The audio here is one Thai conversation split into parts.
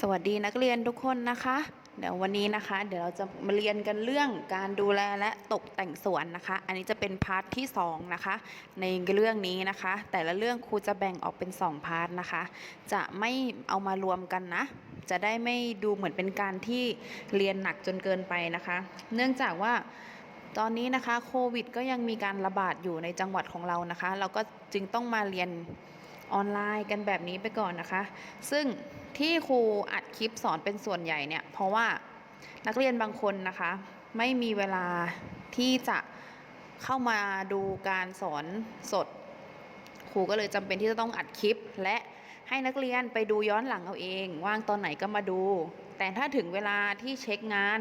สวัสดีนักเรียนทุกคนนะคะ เดี๋ยววันนี้นะคะ เดี๋ยวเราจะมาเรียนกันเรื่องการดูแลและตกแต่งสวนนะคะ อันนี้จะเป็นพาร์ทที่2นะคะ ในเรื่องนี้นะคะ แต่ละเรื่องครูจะแบ่งออกเป็น 2 พาร์ทนะคะ จะไม่เอามารวมกันนะ จะได้ไม่ดูเหมือนเป็นการที่เรียนหนักจนเกินไปนะคะ เนื่องจากว่าตอนนี้นะคะโควิดก็ยังมีการระบาดอยู่ในจังหวัดของเรานะคะ เราก็จึงต้องมาเรียนออนไลน์กันแบบนี้ไปก่อนนะคะ ซึ่ง ที่ครูอัดคลิปสอนเป็นส่วนใหญ่เนี่ย เพราะว่านักเรียนบางคนนะคะ ไม่มีเวลาที่จะเข้ามาดูการสอนสด ครูก็เลยจำเป็นที่จะต้องอัดคลิป และให้นักเรียนไปดูย้อนหลังเอาเอง ว่างตอนไหนก็มาดู แต่ถ้าถึงเวลาที่เช็คงาน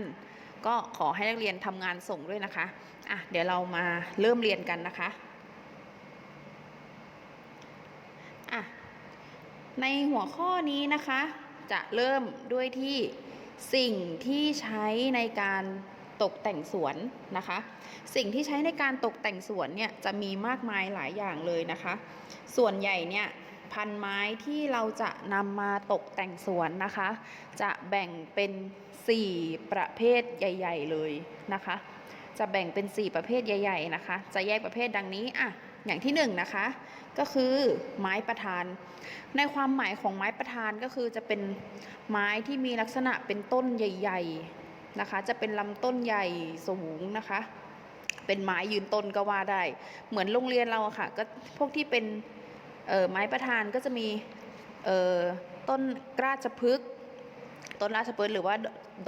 ก็ขอให้นักเรียนทำงานส่งด้วยนะคะอะเดี๋ยวเรามาเริ่มเรียนกันนะคะ อะ ในหัวข้อนี้นะคะ จะเริ่มด้วยที่สิ่งที่ใช้ในการตกแต่งสวนนะคะ สิ่งที่ใช้ในการตกแต่งสวนเนี่ยจะมีมากมายหลายอย่างเลยนะคะ ส่วนใหญ่เนี่ยพันไม้ที่เราจะนำมาตกแต่งสวนนะคะ จะแบ่งเป็น 4 ประเภทใหญ่ ๆ เลยนะคะ จะแบ่งเป็น 4 ประเภทใหญ่ ๆ นะคะ จะแยกประเภทดังนี้อะอย่างที่1นงนะคะ ก็คือไม้ประธาน ในความหมายของไม้ประธานก็คือจะเป็นไม้ที่มีลักษณะเป็นต้นใหญ่ ๆนะคะ จะเป็นลำต้นใหญ่สูงนะคะ เป็นไม้ยืนต้นก็ว่าได้ เหมือนโรงเรียนเราอะค่ะก็พวกที่เป็นไม้ประธานก็จะมีต้นกราชพฤกษ์ต้นราชพฤกษ์หรือว่า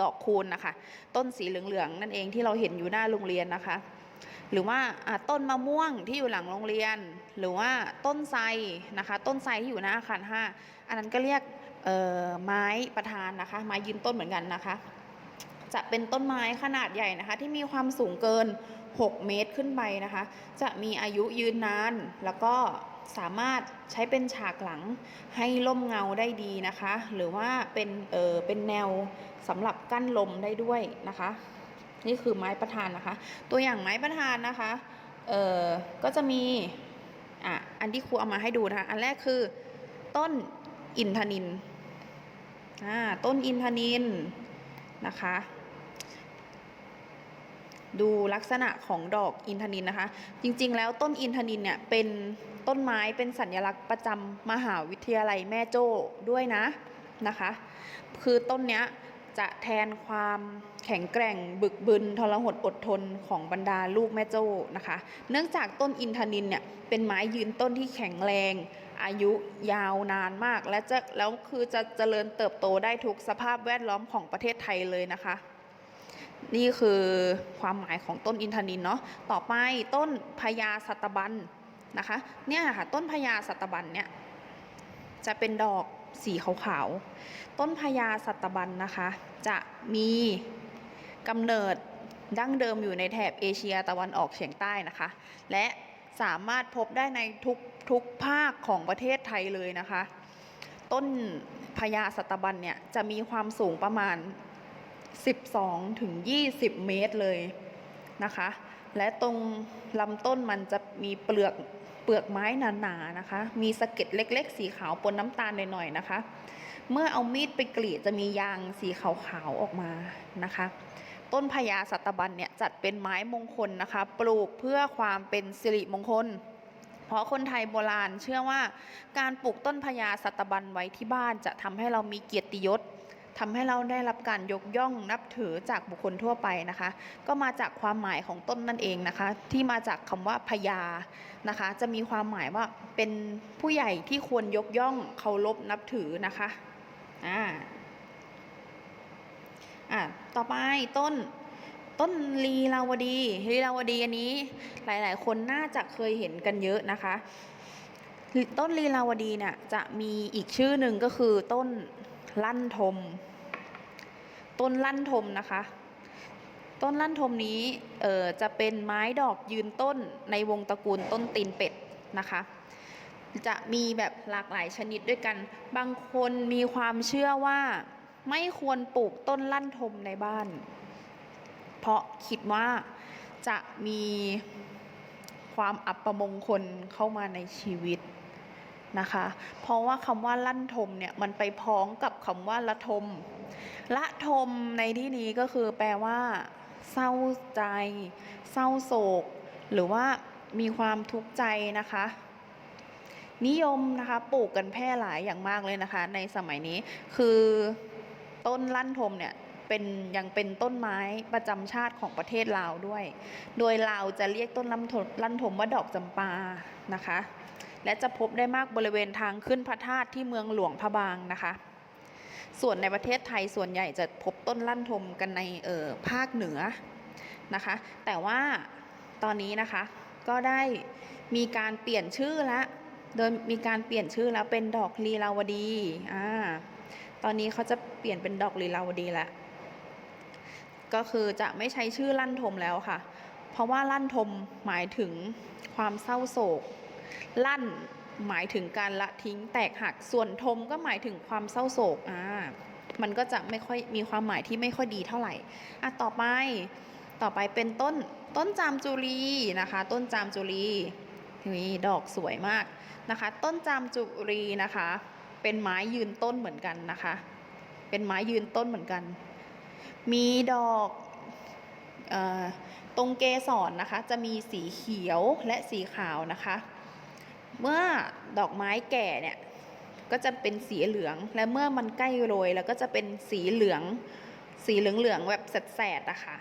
ดอกคูณนะคะ ต้นสีเหลืองๆนั่นเองที่เราเห็นอยู่หน้าโรงเรียนนะคะ หรือว่าต้นมะม่วงที่อยู่หลังโรงเรียน หรือว่าต้นไทรนะคะ ต้นไทรที่อยู่หน้าอาคารห้าอันนั้นก็เรียกไม้ประธานนะคะ ไม้ยืนต้นเหมือนกันนะคะ จะเป็นต้นไม้ขนาดใหญ่นะคะ ที่มีความสูงเกิน 6 เมตรขึ้นไปนะคะ จะมีอายุยืนนานแล้วก็สามารถใช้เป็นฉากหลังให้ร่มเงาได้ดีนะคะ หรือว่าเป็นเออเป็นแนวสำหรับกั้นลมได้ด้วยนะคะ นี่คือไม้ประธานนะคะ ตัวอย่างไม้ประธานนะคะ เออก็จะมี อะ อันที่ครูเอามาให้ดูนะคะ อันแรกคือ ต้นอินทนิน อ่า ต้นอินทนินนะคะ ดูลักษณะของดอกอินทนินนะคะ จริง ๆ แล้วต้นอินทนินเนี่ยเป็นต้นไม้เป็นสัญลักษณ์ประจำมหาวิทยาลัยแม่โจ้ด้วยนะนะคะ คือต้นเนี้ย จะแทนความแข็งแกร่งบึกบึนทรหดอดทนของบรรดาลูกแม่โจ้นะคะ เนื่องจากต้นอินทนินเนี่ยเป็นไม้ยืนต้นที่แข็งแรง อายุยาวนานมาก และจะแล้วคือจะเจริญเติบโตได้ทุกสภาพแวดล้อมของประเทศไทยเลยนะคะ นี่คือความหมายของต้นอินทนินเนาะต่อไปต้นพญาสัตบันนะคะเนี่ยค่ะต้นพญาสัตบันเนี่ยจะเป็นดอก สีขาวๆ ต้นพญาสัตบันนะคะ จะมีกำเนิดดั้งเดิมอยู่ในแถบเอเชียตะวันออกเฉียงใต้นะคะ และสามารถพบได้ในทุกทุกภาคของประเทศไทยเลยนะคะ ต้นพญาสัตบันเนี่ยจะมีความสูงประมาณ 12ถึง20 เมตรเลยนะคะ และตรงลำต้นมันจะมีเปลือก เปลือกไม้หนาๆนะคะ มีสะเก็ดเล็ก ๆ สีขาวปนน้ำตาลหน่อยๆนะคะ เมื่อเอามีดไปกรีดจะมียางสีขาวๆออกมานะคะ ต้นพญาสัตบันเนี่ยจัดเป็นไม้มงคลนะคะ ปลูกเพื่อความเป็นสิริมงคล เพราะคนไทยโบราณเชื่อว่าการปลูกต้นพญาสัตบันไว้ที่บ้านจะทำให้เรามีเกียรติยศ ทำให้เราได้รับการยกย่องนับถือจากบุคคลทั่วไปนะคะ ก็มาจากความหมายของต้นนั่นเองนะคะ ที่มาจากคำว่าพญานะคะ จะมีความหมายว่าเป็นผู้ใหญ่ที่ควรยกย่องเคารพนับถือนะคะอ่าอะต่อไปต้นต้นลีลาวดีลีลาวดีอันนี้หลาย ๆ คนน่าจะเคยเห็นกันเยอะนะคะ ต้นลีลาวดีเนี่ยจะมีอีกชื่อหนึ่งก็คือต้นลั่นทม ต้นลั่นทมนะคะ ต้นลั่นทมนี้เอ่อจะเป็นไม้ดอกยืนต้นในวงตระกูลต้นตีนเป็ดนะคะ จะมีแบบหลากหลายชนิดด้วยกัน บางคนมีความเชื่อว่าไม่ควรปลูกต้นลั่นทมในบ้าน เพราะคิดว่าจะมีความอัปมงคลเข้ามาในชีวิต นะคะ เพราะว่าคำว่าลั่นทมเนี่ยมันไปพ้องกับคำว่าละทม ละทมในที่นี้ก็คือแปลว่า เศร้าใจ เศร้าโศก หรือว่ามีความทุกข์ใจนะคะ นิยมนะคะปลูกกันแพร่หลายอย่างมากเลยนะคะ ในสมัยนี้คือต้นลั่นทมเนี่ยเป็นยังเป็นต้นไม้ประจำชาติของประเทศลาวด้วย โดยลาวจะเรียกต้นลั่นทมลั่นทมว่าดอกจำปานะคะ และจะพบได้มากบริเวณทางขึ้นพระธาตุที่เมืองหลวงพระบางนะคะ ส่วนในประเทศไทยส่วนใหญ่จะพบต้นลั่นทมกันในเออภาคเหนือนะคะ แต่ว่าตอนนี้นะคะก็ได้มีการเปลี่ยนชื่อแล้วโดยมีการเปลี่ยนชื่อแล้วเป็นดอกลีลาวดีอ่าตอนนี้เขาจะเปลี่ยนเป็นดอกลีลาวดีแล้วก็คือจะไม่ใช้ชื่อลั่นทมแล้วค่ะ เพราะว่าลั่นทมหมายถึงความเศร้าโศก ลั่นหมายถึงการละทิ้งแตกหักส่วนทมก็หมายถึงความเศร้าโศกอ่ามันก็จะไม่ค่อยมีความหมายที่ไม่ค่อยดีเท่าไหร่อะต่อไปต่อไปเป็นต้นต้นจามจุรีนะคะ ต้นจามจุรีนี่ดอกสวยมากนะคะ ต้นจามจุรีนะคะ เป็นไม้ยืนต้นเหมือนกันนะคะ เป็นไม้ยืนต้นเหมือนกัน มีดอกอตรงเกสรนะคะ จะมีสีเขียวและสีขาวนะคะ เมื่อดอกไม้แก่เนี่ยก็จะเป็นสีเหลือง และเมื่อมันใกล้โรยแล้วก็จะเป็นสีเหลือง สีเหลืองๆแบบแสดๆอะค่ะ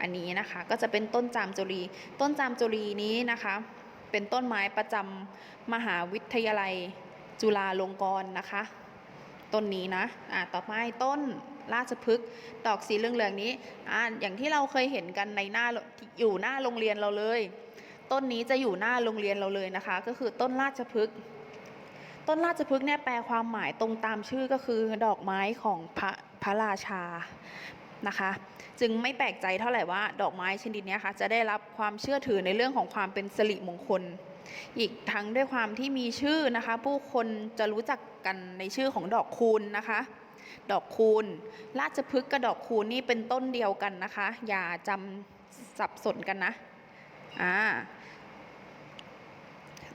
อันนี้นะคะก็จะเป็นต้นจามจุรี ต้นจามจุรีนี้นะคะ เป็นต้นไม้ประจำมหาวิทยาลัยจุฬาลงกรณ์นะคะ ต้นนี้นะ อะต่อไปต้นราชพฤกษ์ดอกสีเหลืองๆนี้ อะอย่างที่เราเคยเห็นกันในหน้าอยู่หน้าโรงเรียนเราเลย ต้นนี้จะอยู่หน้าโรงเรียนเราเลยนะคะ ก็คือต้นราชพฤกษ์ต้นราชพฤกษ์เนี่ยแปลความหมายตรงตามชื่อก็คือดอกไม้ของพระพระราชานะคะ จึงไม่แปลกใจเท่าไหร่ว่า ดอกไม้ชนิดนี้ค่ะจะได้รับความเชื่อถือในเรื่องของความเป็นสิริมงคล อีกทั้งด้วยความที่มีชื่อนะคะ ผู้คนจะรู้จักกันในชื่อของดอกคูณนะคะดอกคูณ ราชพฤกษ์กับดอกคูณนี่เป็นต้นเดียวกันนะคะ อย่าจำสับสนกันนะ อ่า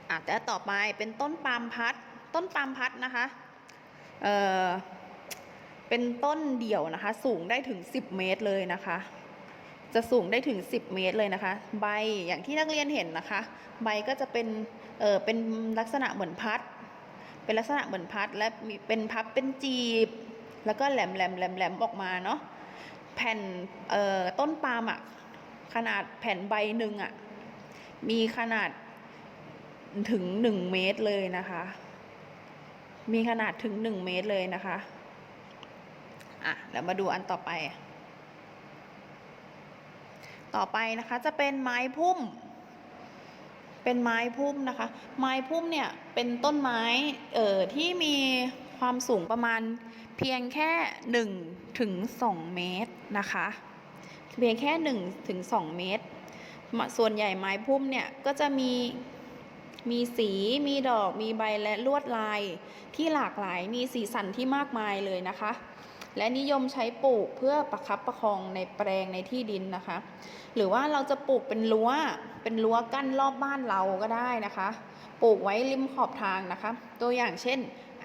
อะแต่ต่อไปเป็นต้นปาล์มพัด ต้นปาล์มพัดนะคะ เอ่อ เป็นต้นเดี่ยวนะคะ สูงได้ถึง 10 เมตรเลยนะคะ จะสูงได้ถึง 10 เมตรเลยนะคะ ใบอย่างที่นักเรียนเห็นนะคะ ใบก็จะเป็น เออเป็นลักษณะเหมือนพัด เป็นลักษณะเหมือนพัด และมีเป็นพับเป็นจีบ แล้วก็แหลมแหลมแหลมแหลมออกมาเนาะ แผ่น เอ่อ ต้นปาล์มอะขนาดแผ่นใบหนึ่งอะมีขนาด ถึง1เมตรเลยนะคะ มีขนาดถึง1เมตรเลยนะคะ อะเดี๋ยวมาดูอันต่อไป ต่อไปนะคะจะเป็นไม้พุ่ม เป็นไม้พุ่มนะคะ ไม้พุ่มเนี่ยเป็นต้นไม้เอ่อที่มีความสูงประมาณเพียงแค่1ถึง2เมตรนะคะ เพียงแค่1ถึง2เมตร ส่วนใหญ่ไม้พุ่มเนี่ยก็จะมี มีสีมีดอกมีใบและลวดลาย ที่หลากหลายมีสีสันที่มากมายเลยนะคะ และนิยมใช้ปลูกเพื่อประคับประคองในแปลงในที่ดินนะคะ หรือว่าเราจะปลูกเป็นรั้ว เป็นรั้วกั้นรอบบ้านเราก็ได้นะคะ ปลูกไว้ริมขอบทางนะคะ ตัวอย่างเช่น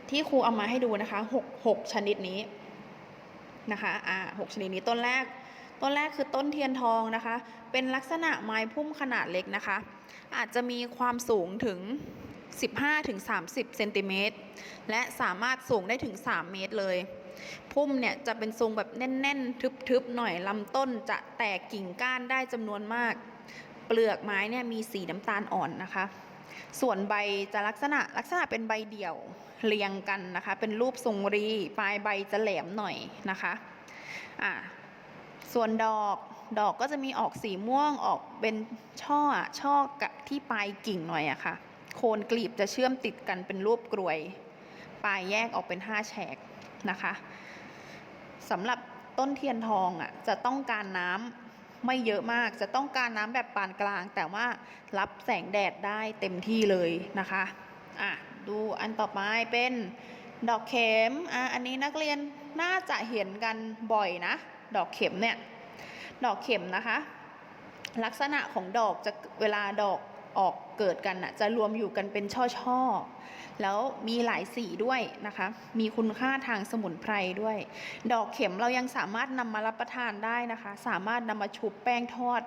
ที่ครูเอามาให้ดูนะคะหกชนิดนี้นะคะอ่าหกชนิดนี้ต้นแรก ต้นแรกคือต้นเทียนทองนะคะ เป็นลักษณะไม้พุ่มขนาดเล็กนะคะ อาจจะมีความสูงถึง 15-30 เซนติเมตร และสามารถสูงได้ถึง 3 เมตรเลย พุ่มเนี่ยจะเป็นทรงแบบแน่น ๆ ทึบ ๆ หน่อยลำต้นจะแตกกิ่งก้านได้จำนวนมาก เปลือกไม้เนี่ยมีสีน้ำตาลอ่อนนะคะ ส่วนใบจะลักษณะลักษณะเป็นใบเดี่ยวเรียงกันนะคะ เป็นรูปทรงรี ปลายใบจะแหลมหน่อยนะคะอ่าส่วนดอก ดอกก็จะมีออกสีม่วงออกเป็นช่อช่อกับที่ปลายกิ่งหน่อยอะค่ะ โคนกลีบจะเชื่อมติดกันเป็นรูปกรวย ปลายแยกออกเป็นห้าแฉกนะคะสำหรับต้นเทียนทองอะจะต้องการน้ำไม่เยอะมาก จะต้องการน้ำแบบปานกลาง แต่ว่ารับแสงแดดได้เต็มที่เลยนะคะอะดูอันต่อไปเป็นดอกเข็มอะอันนี้นักเรียนน่าจะเห็นกันบ่อยนะ ดอกเข็มเนี่ย ดอกเข็มนะคะ ลักษณะของดอกจะเวลาดอกออกเกิดกันน่ะจะรวมอยู่กันเป็นช่อๆ แล้วมีหลายสีด้วยนะคะ มีคุณค่าทางสมุนไพรด้วย ดอกเข็มเรายังสามารถนำมารับประทานได้นะคะ สามารถนำมาชุบแป้งทอด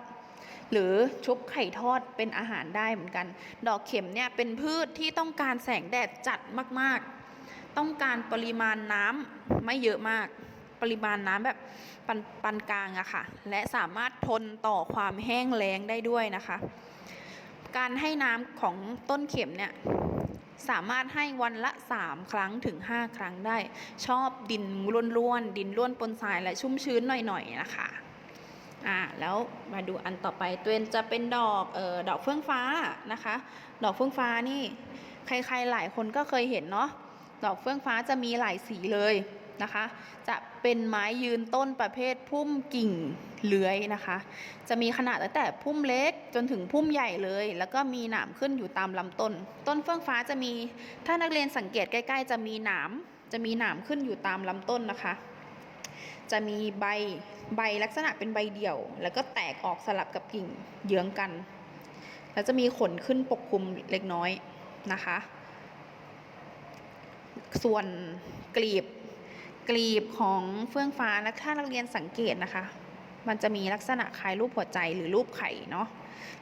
หรือชุบไข่ทอดเป็นอาหารได้เหมือนกัน ดอกเข็มเนี่ยเป็นพืชที่ต้องการแสงแดดจัดมากๆ ต้องการปริมาณน้ำไม่เยอะมาก ปริมาณน้ำแบบปานปานกลางอะค่ะ และสามารถทนต่อความแห้งแล้งได้ด้วยนะคะ การให้น้ำของต้นเข็มเนี่ยสามารถให้วันละ 3 ครั้งถึง 5 ครั้งได้ ชอบดินร่วนๆ ดินร่วนปนทรายและชุ่มชื้นหน่อยๆ นะคะ อ่า แล้วมาดูอันต่อไปตัวจะเป็นดอก เอ่อ ดอกเฟื่องฟ้านะคะ ดอกเฟื่องฟ้านี่ ใครๆ หลายคนก็เคยเห็นเนาะ ดอกเฟื่องฟ้าจะมีหลายสีเลย นะคะ จะเป็นไม้ยืนต้นประเภทพุ่มกิ่งเลื้อยนะคะ จะมีขนาดตั้งแต่พุ่มเล็กจนถึงพุ่มใหญ่เลย แล้วก็มีหนามขึ้นอยู่ตามลำต้น ต้นเฟื่องฟ้าจะมี ถ้านักเรียนสังเกตใกล้ ๆ จะมีหนาม จะมีหนามขึ้นอยู่ตามลำต้นนะคะ จะมีใบ ใบลักษณะเป็นใบเดี่ยว แล้วก็แตกออกสลับกับกิ่งเยื้องกัน แล้วจะมีขนขึ้นปกคลุมเล็กน้อยนะคะ ส่วนกลีบ กลีบของเฟื่องฟ้านะถ้านักเรียนสังเกตนะคะ มันจะมีลักษณะคล้ายรูปหัวใจหรือรูปไข่เนาะ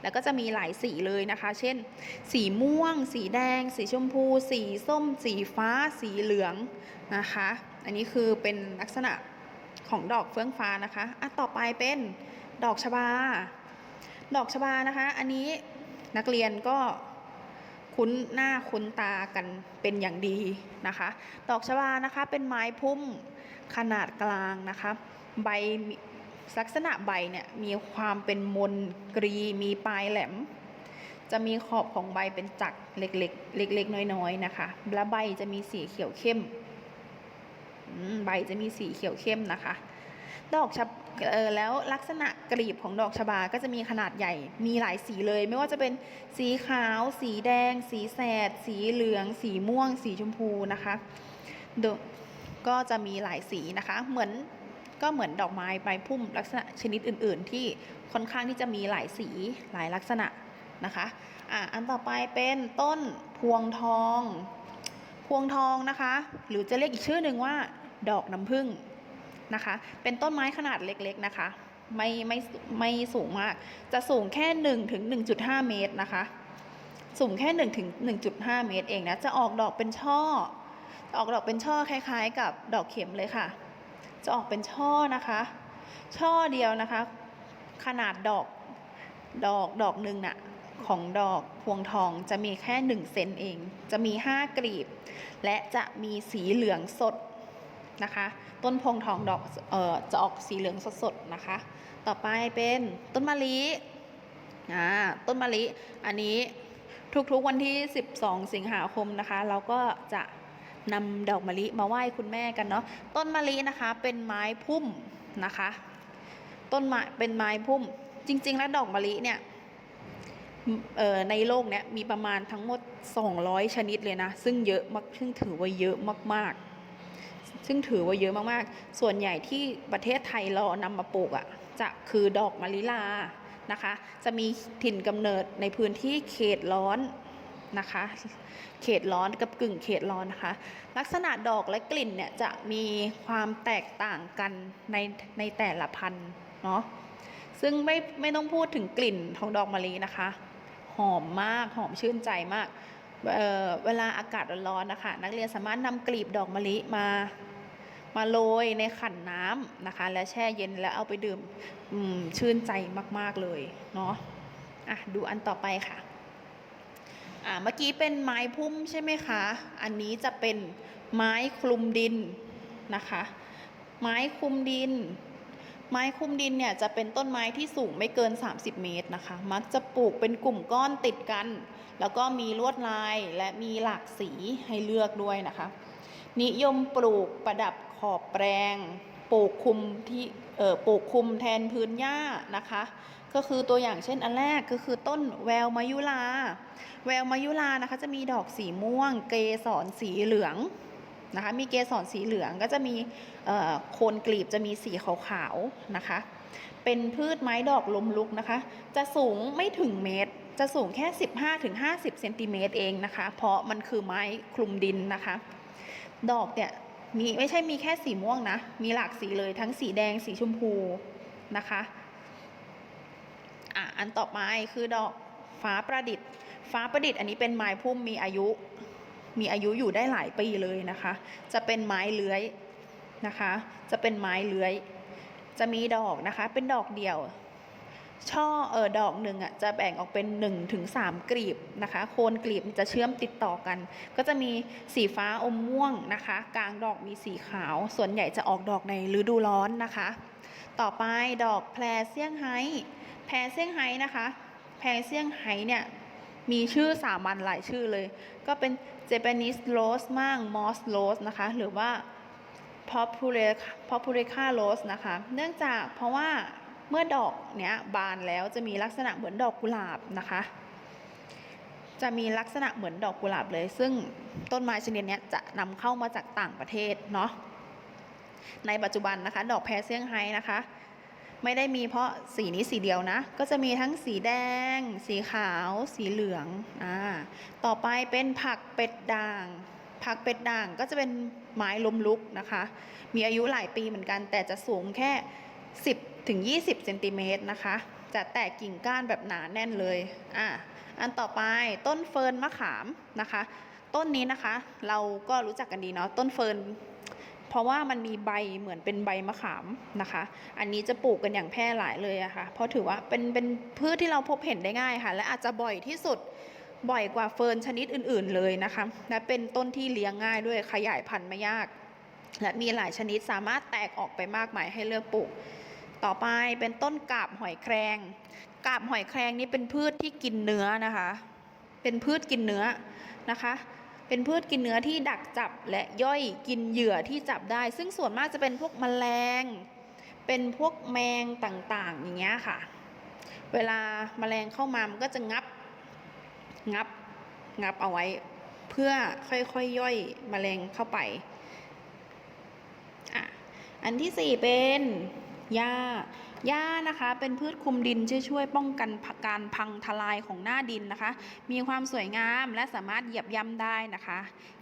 แล้วก็จะมีหลายสีเลยนะคะ เช่น สีม่วง สีแดง สีชมพู สีส้ม สีฟ้า สีเหลืองนะคะ อันนี้คือเป็นลักษณะของดอกเฟื่องฟ้านะคะอะต่อไปเป็นดอกชบา ดอกชบานะคะ อันนี้นักเรียนก็ คุ้นหน้าคุ้นตากันเป็นอย่างดีนะคะ ดอกชบานะคะเป็นไม้พุ่มขนาดกลางนะคะ ใบลักษณะใบเนี่ยมีความเป็นมนกรีมีปลายแหลม จะมีขอบของใบเป็นจักรเล็กๆ เล็กๆ น้อยๆนะคะ และใบจะมีสีเขียวเข้ม ใบจะมีสีเขียวเข้มนะคะ ดอกช เออแล้วลักษณะกลีบของดอกชบาก็จะมีขนาดใหญ่มีหลายสีเลย ไม่ว่าจะเป็นสีขาว สีแดง สีแสด สีเหลือง สีม่วง สีชมพูนะคะดก็จะมีหลายสีนะคะ เหมือนก็เหมือนดอกไม้ใบพุ่มลักษณะชนิดอื่น ๆ ที่ค่อนข้างที่จะมีหลายสีหลายลักษณะนะคะอะอันต่อไปเป็นต้นพวงทอง พวงทองนะคะ หรือจะเรียกอีกชื่อหนึ่งว่า ดอกน้ำผึ้ง นะคะ เป็นต้นไม้ขนาดเล็กๆนะคะ ไม่ไม่ไม่สูงมาก จะสูงแค่1ถึง1.5 เมตรนะคะ สูงแค่1ถึง1.5 เมตรเองนะ จะออกดอกเป็นช่อออกดอกเป็นช่อคล้าย ๆ กับดอกเข็มเลยค่ะ จะออกเป็นช่อนะคะ ช่อเดียวนะคะ ขนาดดอกดอกดอกหนึ่งน่ะของดอกพวงทองจะมีแค่หนึ่งเซนเอง จะมีห้ากลีบ และจะมีสีเหลืองสด นะคะ ต้นพงทองดอกเอ่อจะออกสีเหลืองสดๆนะคะ ต่อไปเป็นต้นมะลิอ่าต้นมะลิอันนี้ทุกๆวันที่ 12 สิงหาคมนะคะ เราก็จะนำดอกมะลิมาไหว้คุณแม่กันเนาะต้นมะลินะคะเป็นไม้พุ่มนะคะ ต้นไม้เป็นไม้พุ่ม จริง ๆ แล้วดอกมะลิเนี่ยในโลกเนี้ยมีประมาณทั้งหมด 200 ชนิดเลยนะ ซึ่งเยอะมากซึ่งถือว่าเยอะมากๆ ซึ่งถือว่าเยอะมากๆ ส่วนใหญ่ที่ประเทศไทยเรานำมาปลูกอะ่ะจะคือดอกมะลิลานะคะ จะมีถิ่นกำเนิดในพื้นที่เขตร้อนนะคะ เขตร้อนกับกึ่งเขตร้อนนะคะ ลักษณะดอกและกลิ่นเนี่ยจะมีความแตกต่างกันในในแต่ละพันธุ์เนาะ ซึ่งไม่ไม่ต้องพูดถึงกลิ่นของดอกมะลินะคะ หอมมากหอมชื่นใจมาก เเวลาอากาศร้อนๆนะคะ นักเรียนสามารถนำกลีบดอกมะลิมามาโรยในขันน้ำนะคะ และแช่เย็นแล้วเอาไปดื่มอืมชื่นใจมาก ๆเลยเนาะอะดูอันต่อไปค่ะอ่าเมื่อกี้เป็นไม้พุ่มใช่ไหมคะ อันนี้จะเป็นไม้คลุมดินนะคะ ไม้คลุมดิน ไม้คลุมดินเนี่ยจะเป็นต้นไม้ที่สูงไม่เกิน 30 เมตรนะคะ มักจะปลูกเป็นกลุ่มก้อนติดกัน แล้วก็มีลวดลายและมีหลากสีให้เลือกด้วยนะคะ นิยมปลูกประดับขอบแปลงปลูกคุมที่เอ่อปลูกคุมแทนพื้นหญ้านะคะ ก็คือตัวอย่างเช่นอันแรกก็คือต้นแววมายุลา แววมายุลานะคะจะมีดอกสีม่วง เกสรสีเหลือง นะคะมีเกสรสีเหลืองก็จะมีโคนกลีบจะมีสีขาวๆนะคะ เป็นพืชไม้ดอกลมลุกนะคะ จะสูงไม่ถึงเมตร จะสูงแค่ 15-50เซนติเมตรเองนะคะ เพราะมันคือไม้คลุมดินนะคะ ดอกเนี่ยมีไม่ใช่มีแค่สีม่วงนะ มีหลากสีเลยทั้งสีแดงสีชมพูนะคะอะอันต่อไปคือดอกฟ้าประดิษฐ์ ฟ้าประดิษฐ์อันนี้เป็นไม้พุ่มมีอายุ มีอายุอยู่ได้หลายปีเลยนะคะ จะเป็นไม้เลื้อยนะคะ จะเป็นไม้เลื้อย จะมีดอกนะคะ เป็นดอกเดี่ยว ช่อเออดอกหนึ่งอะจะแบ่งออกเป็น1ถึง3กลีบนะคะ โคนกลีบจะเชื่อมติดต่อกัน ก็จะมีสีฟ้าอมม่วงนะคะ กลางดอกมีสีขาว ส่วนใหญ่จะออกดอกในฤดูร้อนนะคะ ต่อไปดอกแพรเซี่ยงไฮ้แพรเซี่ยงไฮ้นะคะ แพรเซี่ยงไฮ้เนี่ยมีชื่อสามัญหลายชื่อเลย ก็เป็น Japanese Rose มั่ง Moss Rose นะคะ หรือว่า Popularica Popularica Rose นะคะ เนื่องจากเพราะว่าเมื่อดอกเนี้ยบานแล้วจะมีลักษณะเหมือนดอกกุหลาบนะคะ จะมีลักษณะเหมือนดอกกุหลาบเลย ซึ่งต้นไม้ชนิดนี้จะนำเข้ามาจากต่างประเทศเนาะในปัจจุบันนะคะ ดอกแพรเซี่ยงไฮ้นะคะ ไม่ได้มีเพราะสีนี้สีเดียวนะ ก็จะมีทั้งสีแดง สีขาว สีเหลืองอ่าต่อไปเป็นผักเป็ดด่าง ผักเป็ดด่างก็จะเป็นไม้ล้มลุกนะคะ มีอายุหลายปีเหมือนกัน แต่จะสูงแค่ 10ถึง20เซนติเมตรนะคะ จะแตกกิ่งก้านแบบหนาแน่นเลยอ่าอันต่อไปต้นเฟิร์นมะขามนะคะ ต้นนี้นะคะ เราก็รู้จักกันดีเนาะต้นเฟิร์น เพราะว่ามันมีใบเหมือนเป็นใบมะขามนะคะ อันนี้จะปลูกกันอย่างแพร่หลายเลยอะค่ะ เพราะถือว่าเป็นเป็นพืชที่เราพบเห็นได้ง่ายค่ะ และอาจจะบ่อยที่สุดบ่อยกว่าเฟิร์นชนิดอื่น ๆเลยนะคะ และเป็นต้นที่เลี้ยงง่ายด้วยขยายพันธุ์ไม่ยาก และมีหลายชนิดสามารถแตกออกไปมากมายให้เลือกปลูก ต่อไปเป็นต้นกาบหอยแครงกาบหอยแครงนี่เป็นพืชที่กินเนื้อนะคะ เป็นพืชกินเนื้อนะคะ เป็นพืชกินเนื้อที่ดักจับและย่อยกินเหยื่อที่จับได้ ซึ่งส่วนมากจะเป็นพวกแมลง เป็นพวกแมงต่างๆ อย่างเงี้ยค่ะ เวลาแมลงเข้ามามันก็จะงับ งับ งับเอาไว้ เพื่อค่อยๆยย่อยแมลงเข้าไปอะอันที่สี่เป็นหญ้า หญ้านะคะเป็นพืชคุมดินช่วยช่วยป้องกันการพังทลายของหน้าดินนะคะ มีความสวยงามและสามารถเหยียบย่ำได้นะคะ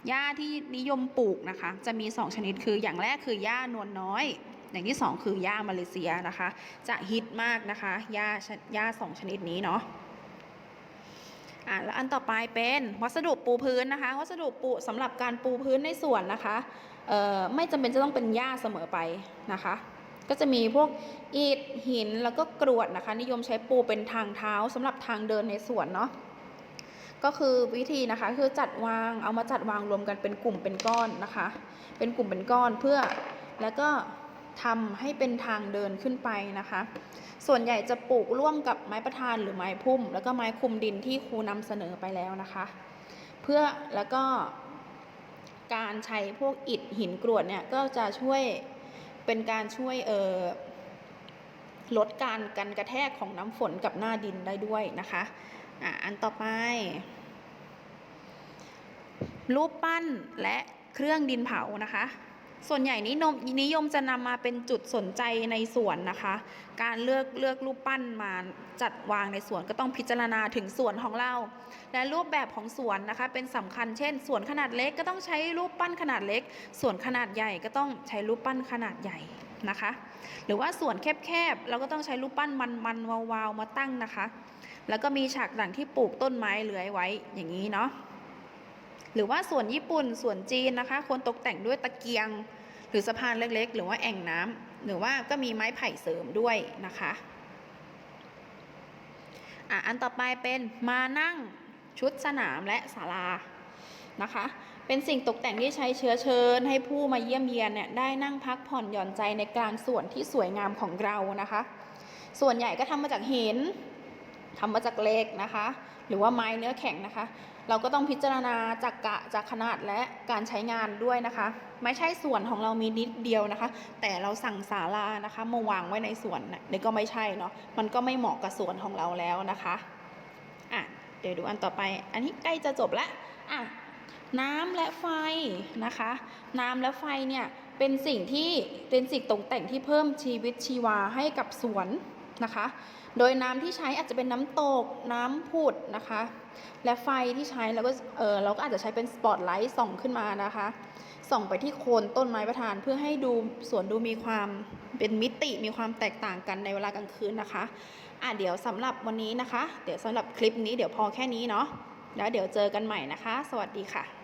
หญ้าที่นิยมปลูกนะคะ จะมี 2 ชนิดคืออย่างแรกคือหญ้านวลน้อย อย่างที่ 2 คือหญ้ามาเลเซียนะคะ จะฮิตมากนะคะหญ้าหญ้าสองชนิดนี้เนาะอะแล้วอันต่อไปเป็นวัสดุปูพื้นนะคะ วัสดุปูสำหรับการปูพื้นในสวนนะคะเอ่อไม่จำเป็นจะต้องเป็นหญ้าเสมอไปนะคะ ก็จะมีพวกอิฐหินแล้วก็กรวดนะคะ นิยมใช้ปูเป็นทางเท้าสำหรับทางเดินในสวนเนาะก็คือวิธีนะคะคือจัดวางเอามาจัดวางรวมกันเป็นกลุ่มเป็นก้อนนะคะ เป็นกลุ่มเป็นก้อนเพื่อแล้วก็ทำให้เป็นทางเดินขึ้นไปนะคะ ส่วนใหญ่จะปลูกร่วมกับไม้ประธานหรือไม้พุ่ม แล้วก็ไม้คลุมดินที่ครูนำเสนอไปแล้วนะคะ เพื่อแล้วก็การใช้พวกอิฐหินกรวดเนี่ยก็จะช่วย เป็นการช่วยเอ่อลดการกันกระแทกของน้ำฝนกับหน้าดินได้ด้วยนะคะอะอันต่อไป รูปปั้นและเครื่องดินเผานะคะ ส่วนใหญ่นิยมนิยมจะนำมาเป็นจุดสนใจในสวนนะคะ การเลือกเลือกรูปปั้นมาจัดวางในสวนก็ต้องพิจารณาถึงสวนของเรา และรูปแบบของสวนนะคะ เป็นสำคัญเช่นสวนขนาดเล็กก็ต้องใช้รูปปั้นขนาดเล็กสวนขนาดใหญ่ก็ต้องใช้รูปปั้นขนาดใหญ่นะคะ หรือว่าสวนแคบๆเราก็ต้องใช้รูปปั้นมันๆวาวๆมาตั้งนะคะ แล้วก็มีฉากหลังที่ปลูกต้นไม้เลื้อยไว้อย่างนี้เนาะ หรือว่าส่วนญี่ปุ่นส่วนจีนนะคะควรตกแต่งด้วยตะเกียง หรือสะพานเล็กๆ หรือว่าแอ่งน้ำหรือว่าก็มีไม้ไผ่เสริมด้วยนะคะอะอันต่อไปเป็นมานั่งชุดสนามและศาลานะคะ เป็นสิ่งตกแต่งที่ใช้เชื้อเชิญ ให้ผู้มาเยี่ยมเยียนเนี่ยได้นั่งพักผ่อนหย่อนใจในกลางสวนที่สวยงามของเรานะคะ ส่วนใหญ่ก็ทำมาจากหินทำมาจากเหล็กนะคะ หรือว่าไม้เนื้อแข็งนะคะ เราก็ต้องพิจารณาจากกะจากขนาดและการใช้งานด้วยนะคะ ไม่ใช่ส่วนของเรามีนิดเดียวนะคะ แต่เราสั่งศาลานะคะมาวางไว้ในสวนนะนี่ก็ไม่ใช่เนาะมันก็ไม่เหมาะกับสวนของเราแล้วนะคะอะเดี๋ยวดูอันต่อไป อันนี้ใกล้จะจบแล้วอะน้ำและไฟนะคะ น้ำและไฟเนี่ยเป็นสิ่งที่เป็นสิ่งตกแต่งที่เพิ่มชีวิตชีวาให้กับสวน นะคะ โดยน้ำที่ใช้อาจจะเป็นน้ำตกน้ำผุดนะคะ และไฟที่ใช้เราก็เออเราก็อาจจะใช้เป็นสปอตไลท์ส่องขึ้นมานะคะ ส่องไปที่โคนต้นไม้ประธาน เพื่อให้ดูสวนดูมีความเป็นมิติมีความแตกต่างกันในเวลากลางคืนนะคะอะเดี๋ยวสำหรับวันนี้นะคะ เดี๋ยวสำหรับคลิปนี้เดี๋ยวพอแค่นี้เนาะแล้วเดี๋ยวเจอกันใหม่นะคะ สวัสดีค่ะ